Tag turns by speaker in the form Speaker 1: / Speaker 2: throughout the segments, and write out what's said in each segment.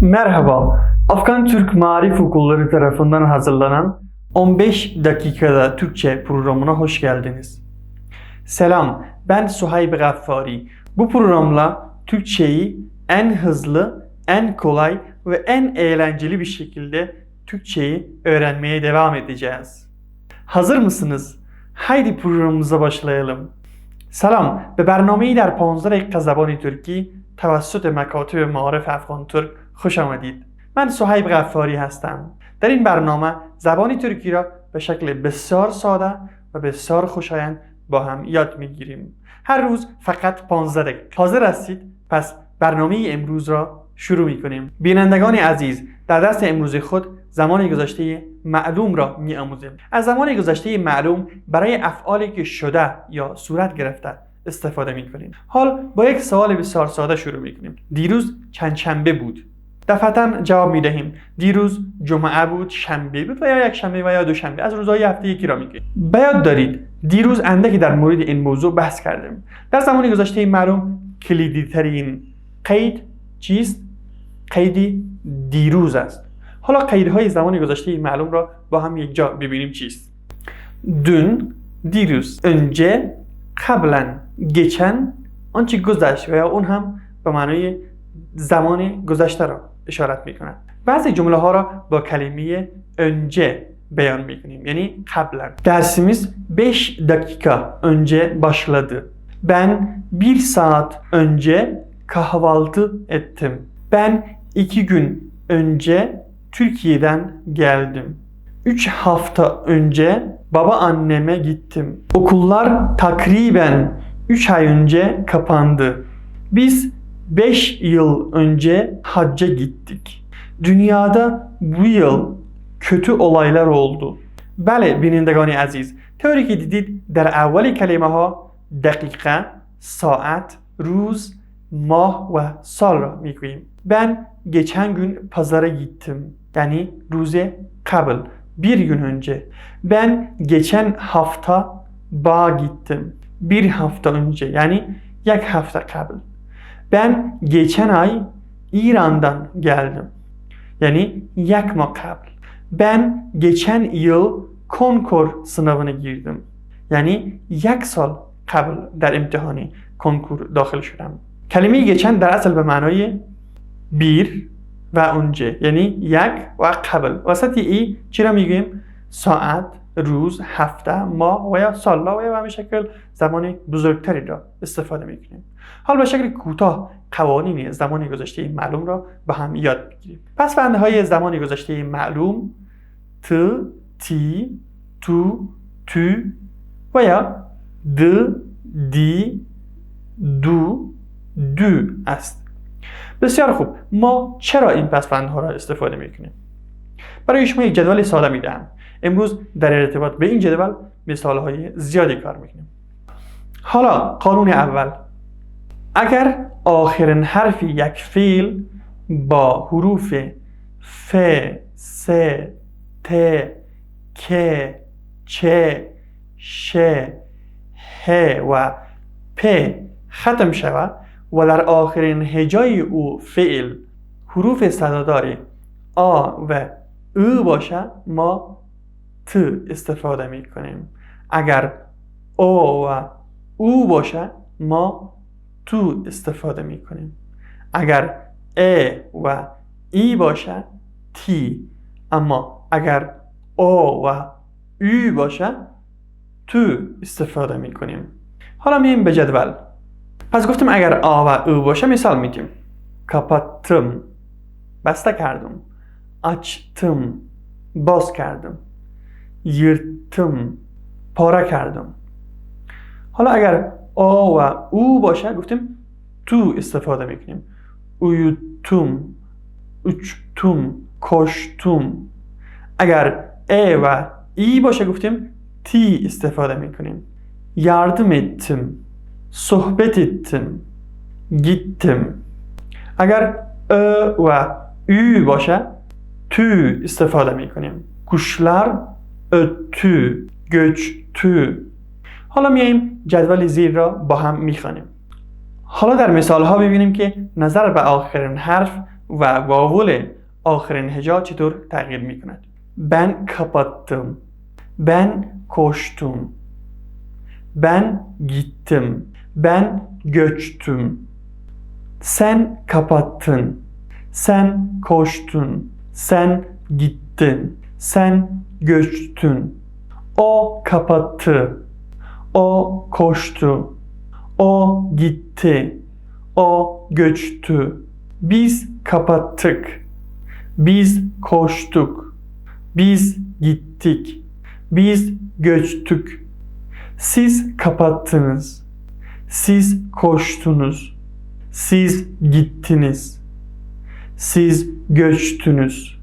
Speaker 1: Merhaba, Afgan Türk Marif Okulları tarafından hazırlanan 15 dakikada Türkçe programına hoş geldiniz. Selam, ben Suhayb Gaffari. Bu programla Türkçeyi en hızlı, en kolay ve en eğlenceli bir şekilde Türkçeyi öğrenmeye devam edeceğiz. Hazır mısınız? Haydi programımıza başlayalım. سلام به برنامه در 15 دقیقه زبان ترکی توسط مکاتب معارف افغان ترک خوش آمدید. من صهیب غفاری هستم. در این برنامه زبان ترکی را به شکل بسیار ساده و بسیار خوشایند با هم یاد می‌گیریم. هر روز فقط 15 دقیقه. حاضر هستید؟ پس برنامه امروز را شروع می کنیم بینندگان عزیز در دست امروز خود زمان گذشته معلوم را می آموزیم از زمان گذشته معلوم برای افعالی که شده یا صورت گرفته استفاده می کنیم حال با یک سوال بسیار ساده شروع می کنیم دیروز چند شنبه بود. دفعتا جواب می دهیم دیروز جمعه بود شنبه بود و یا یک شنبه و یا دو شنبه. از روزهای هفته یکی را میگیم به یاد دارید دیروز اندکی در مورد این موضوع بحث کردیم. در زمان گذشته معلوم کلیدی ترین قید چیست؟ قیدی دیروز است. حالا قیدهای زمان گذشته معلوم را با هم یک جا ببینیم چیست. dün دیروز önce قبلا geçen آنچه گذشت و یا اون هم به معنای زمان گذشته را. اشارت می کند بعضی جمله ها را با کلمه önce beyan می کنیم یعنی قبلا dersimiz 5 dakika önce başladı ben bir saat önce kahvaltı ettim ben iki gün önce Türkiye'den geldim. 3 hafta önce baba anneme gittim. Okullar takriben 3 ay önce kapandı. Biz 5 yıl önce hacca gittik. Dünyada bu yıl kötü olaylar oldu. بله بینندگان عزیز طوری که دیدید در اول کلمه ها دقیقه ساعت روز ماه و سال را میگوییم ben geçen gün pazara gittim. Yani ruze kabul. Bir gün önce. Ben geçen hafta bağa gittim. Bir hafta önce. Yani yak hafta kabul. Ben geçen ay İran'dan geldim. Yani yak makabul. Ben geçen yıl konkor sınavına girdim. Yani yak sal kabul در امتحان کنکور داخل شدم. کلمه geçen در اصل به معنای bir و önce یعنی یک و قبل وسط ای چی را می‌گوییم ساعت روز هفته ماه و یا سال و یا به همین شکل زمان بزرگتری را استفاده می‌کنیم. حال به شکل کوتاه قوانین زمان گذشته معلوم را با هم یاد بگیریم پس بنده های زمان گذشته معلوم ت تی تو تو و یا د دی دو دو است. بسیار خوب. ما چرا این پسوندها را استفاده می‌کنیم؟ برای شما یک جدول ساده می‌دهم. امروز در ارتباط به این جدول مثال های زیادی کار می‌کنیم. حالا قانون اول. اگر آخرین حرف یک فیل با حروف ف س ت ک چ ش ه و پ ختم شود و در آخرین هجای او فعل حروف صدادار آ و او باشه ما ت استفاده می کنیم اگر او و او باشه ما تو استفاده می کنیم اگر ا و ای باشه تی اما اگر او و او باشه تو استفاده می کنیم حالا میایم به جدول. پس گفتم اگر آ و او باشه مثال میدیم. kapattım بسته کردم. açtım باز کردم. yırttım پاره کردم حالا اگر آ و او باشه گفتیم تو استفاده میکنیم uyuttum uçtum koştum اگر ا و ای باشه گفتیم تی استفاده میکنیم yardım ettim sohbet ettim, gittim. اگر ı و ü باشه tü استفاده میکنیم kuşlar öttü, göçtü. حالا میایم جدول زیر را با هم می‌خوانیم حالا در مثال ها ببینیم که نظر به آخرین حرف و واول آخرین هجا چطور تغییر می کند ben kapattım. Ben koştum ben gittim. Ben göçtüm sen kapattın. Sen koştun sen gittin. Sen göçtün. O kapattı. O koştu. O gitti. O göçtü. Biz kapattık. Biz koştuk. Biz gittik. Biz göçtük. Siz kapattınız. Siz koştunuz. Siz gittiniz. Siz göçtünüz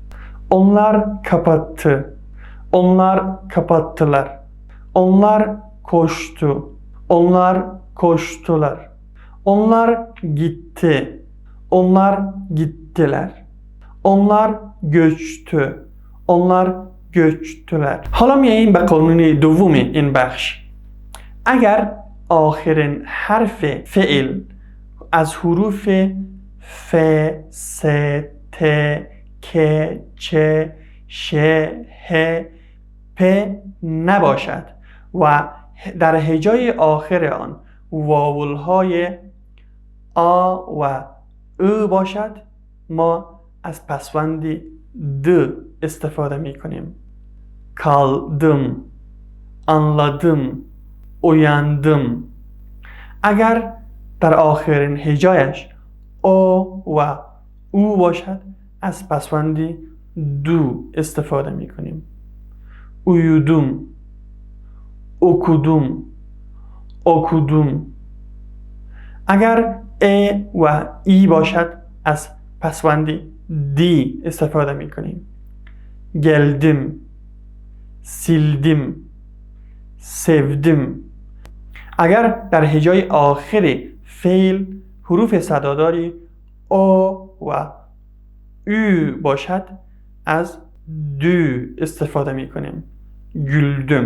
Speaker 1: onlar kapattı onlar kapattılar onlar koştu onlar koştular onlar gitti onlar gittiler onlar göçtü onlar göçtüler حالا میاییم به قانون دوم این بخش اگر آخرین حرف فعل از حروف ف س ت ک چ ش ه پ نباشد و در هجای آخر آن واولهای آ و او باشد ما از پسوند د استفاده می کنیم kaldım anladım uyandım اگر در آخرین هجایش او و او باشد از پسوندی دو استفاده می کنیم uyudum okudum okudum اگر ا و ای باشد از پسوندی دی استفاده می کنیم geldim sildim sevdim اگر در هجای آخر فعل حروف صداداری او و او باشد از دو استفاده می کنیم güldüm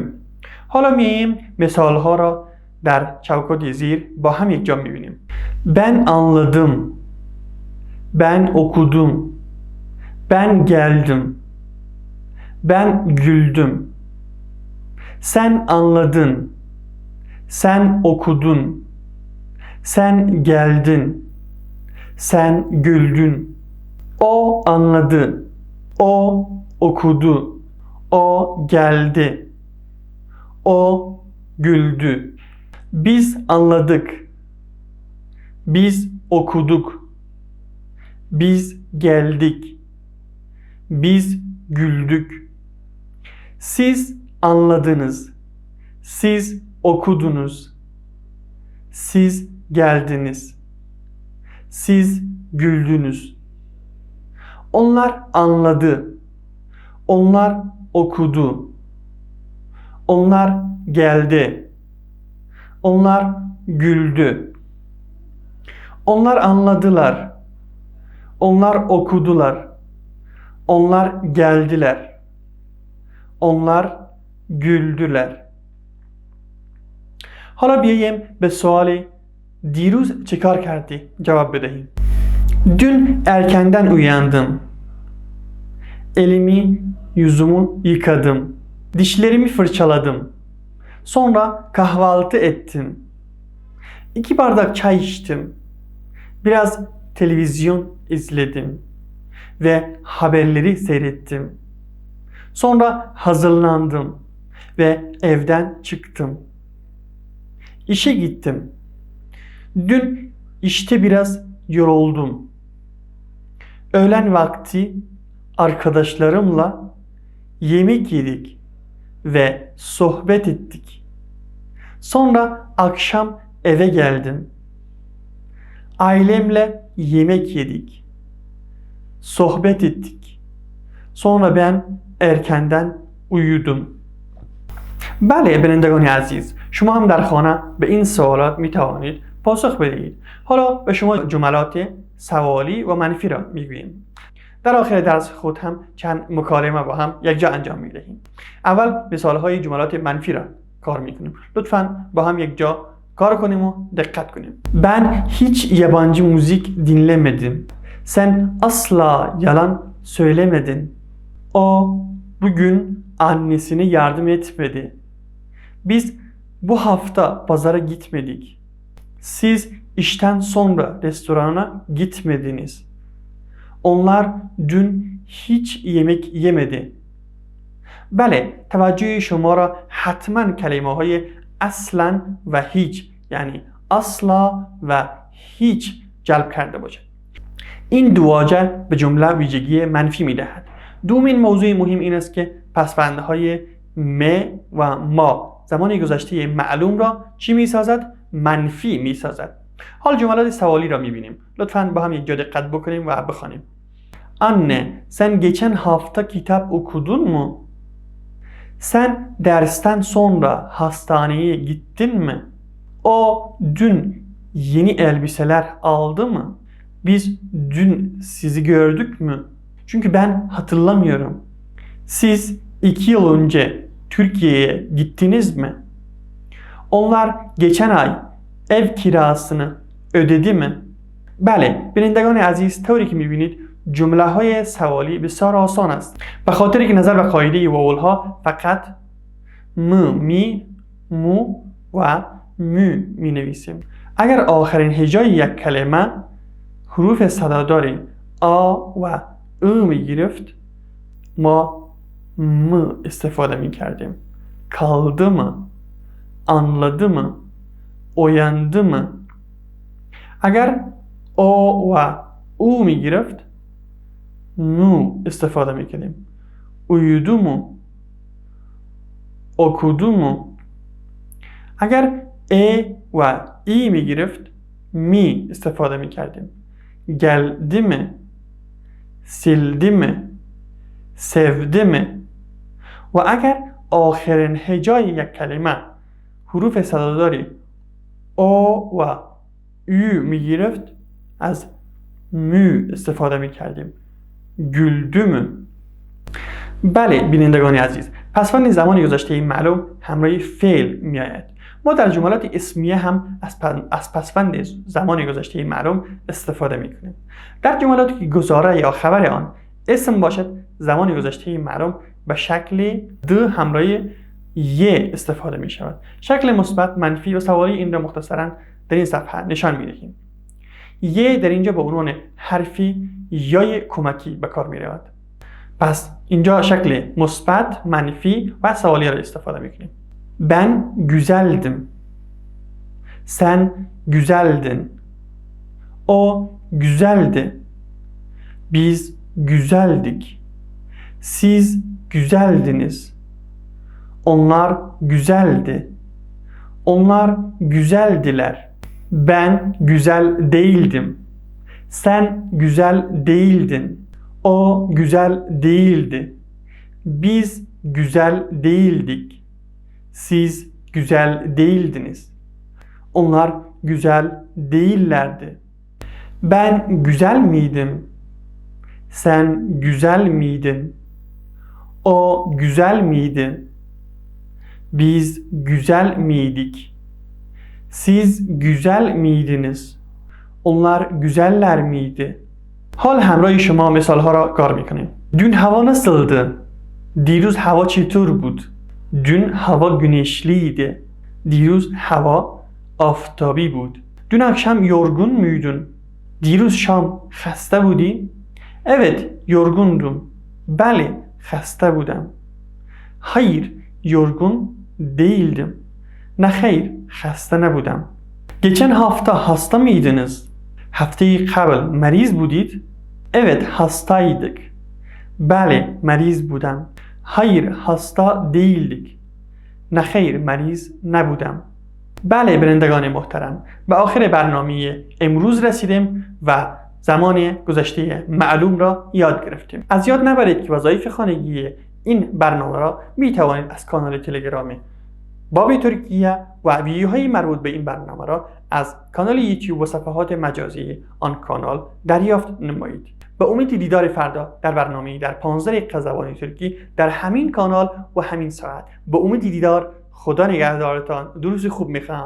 Speaker 1: حالا میاییم مثال ها را در چوکات زیر با هم یک جا میبینیم ben anladım ben okudum ben geldim ben güldüm sen anladın sen okudun sen geldin sen güldün o anladı. O okudu. O geldi. O güldü. Biz anladık. Biz okuduk. Biz geldik. Biz güldük. Siz anladınız. Siz okudunuz. Siz geldiniz. Siz güldünüz onlar anladı onlar okudu onlar geldi onlar güldü onlar anladılar onlar okudular onlar geldiler onlar güldüler حالا بیاییم به سوال دیروز چه کار کردی cevap بدهیم Dün erkenden uyandım. Elimi, yüzümü yıkadım. Dişlerimi fırçaladım. Sonra kahvaltı ettim. İki bardak çay içtim. Biraz televizyon izledim ve haberleri seyrettim. Sonra hazırlandım ve evden çıktım. İşe gittim. Dün işte biraz yoruldum. Öğlen vakti arkadaşlarımla yemek yedik ve sohbet ettik. Sonra akşam eve geldim. Ailemle yemek yedik. Sohbet ettik. Sonra ben erkenden uyudum. بله بینندگان عزیز شما هم در خانه به این سوالات می توانید پاسخ بدهید حالا به شما جملات سوالی و منفی را میگوییم در آخر درس خود هم چند مکالمه با هم یک جا انجام می دهیم اول مثال های جملات منفی را کار می کنیم لطفا با هم یک جا کار کنیم و دقت کنیم ben hiç yabancı müzik dinlemedim Sen asla yalan söylemedin. O bugün annesine yardım etmedi. Biz bu hafta pazara gitmedik. Siz işten sonra restorana gitmediniz. Onlar dün hiç yemek yemedi. بله توجه شما را حتما کلمه های اصلا و هیچ یعنی اصلا و هیچ جلب کرده باشد این دو واژه به جمله ویژگی منفی می‌دهد دومین موضوع مهم این است که پسفندهای های م و ما زمان گذشته معلوم را چی می‌سازد منفی می‌سازد حال جملات سوالی را میبینیم لطفا با هم یک جا دقت بکنیم و بخوانیم Anne sen geçen hafta kitap okudun mu? Sen dersten sonra hastaneye gittin mi? O dün yeni elbiseler aldı mı? Biz dün sizi gördük mü? Çünkü ben hatırlamıyorum. Siz iki yıl önce Türkiye'ye gittiniz mi? Onlar geçen ay ev kirasını ödedi mi? بله بینندگان عزیز طوری که می‌بینید جمله های سوالی بسیار آسان است به خاطر که نظر به قاعده واول ها فقط م می مو و مو می نویسیم اگر آخرین هجای یک کلمه حروف صدادار آ و او می گرفت ما م استفاده می کردیم kaldı mı? Mı? اگر او و او می گرفت نو استفاده می‌کنیم اویودومو اوکودومو اگر ا و ای می‌گرفت می استفاده می‌کردیم گلدیمه سیلدیمه سفدیمه و اگر آخرین هجای یک کلمه حروف صداداری او و یو می‌گرفت از مو استفاده می‌کردیم. گلدو مو بله بینندگان عزیز پسوند زمان گذشته معلوم همراه فعل می آید ما در جملات اسمیه هم از پسوند زمان گذشته معلوم استفاده می کنیم در جملاتی که گزاره یا خبر آن اسم باشد زمان گذشته معلوم به شکل دو همراه یه استفاده می شود شکل مثبت منفی و سوالی این را مختصرا در این صفحه نشان می دهیم یه در اینجا به عنوان حرفی یای کمکی به کار می رود پس اینجا شکل مثبت منفی و سوالی را استفاده می‌کنیم. Ben güzeldim. Sen güzeldin. O güzeldi. Biz güzeldik. Siz güzeldiniz. Onlar güzeldi onlar güzeldiler ben güzel değildim sen güzel değildin o güzel değildi. Biz güzel değildik. Siz güzel değildiniz. Onlar güzel değillerdi. Ben güzel miydim? Sen güzel miydin? O güzel miydi? Biz güzel miydik? Siz güzel miydiniz? Onlar güzeller miydi?'' حال همراه شما مثال ها را کار میکنیم دون هوا nasıldı? دیروز هوا چطور بود؟ dün hava güneşliydi. دیروز hava آفتابی بود. Dün akşam yorgun muydun? دیروز شام خسته بودی؟ Evet, yorgundum. بله, خسته بودم. Hayır, yorgun değildim. Ne hayır, خسته نبودم. Geçen hafta hasta mıydınız? هفته قبل مریض بودید؟ Evet hastaydık. بله مریض بودم. Hayır hasta değildik. نه خیر مریض نبودم. بله برندگان محترم به آخر برنامه امروز رسیدیم و زمان گذشته معلوم را یاد گرفتیم از یاد نبرید که وظایف خانگی این برنامه را می توانید از کانال تلگرام باب ترکیه و ویدیوهای مربوط به این برنامه را از کانال یوتیوب و صفحات مجازی آن کانال دریافت نمایید. به امید دیدار فردا در برنامه در 15 دقیقه زبان ترکی در همین کانال و همین ساعت. به امید دیدار خدا نگهدارتان. درست خوب می‌خوام.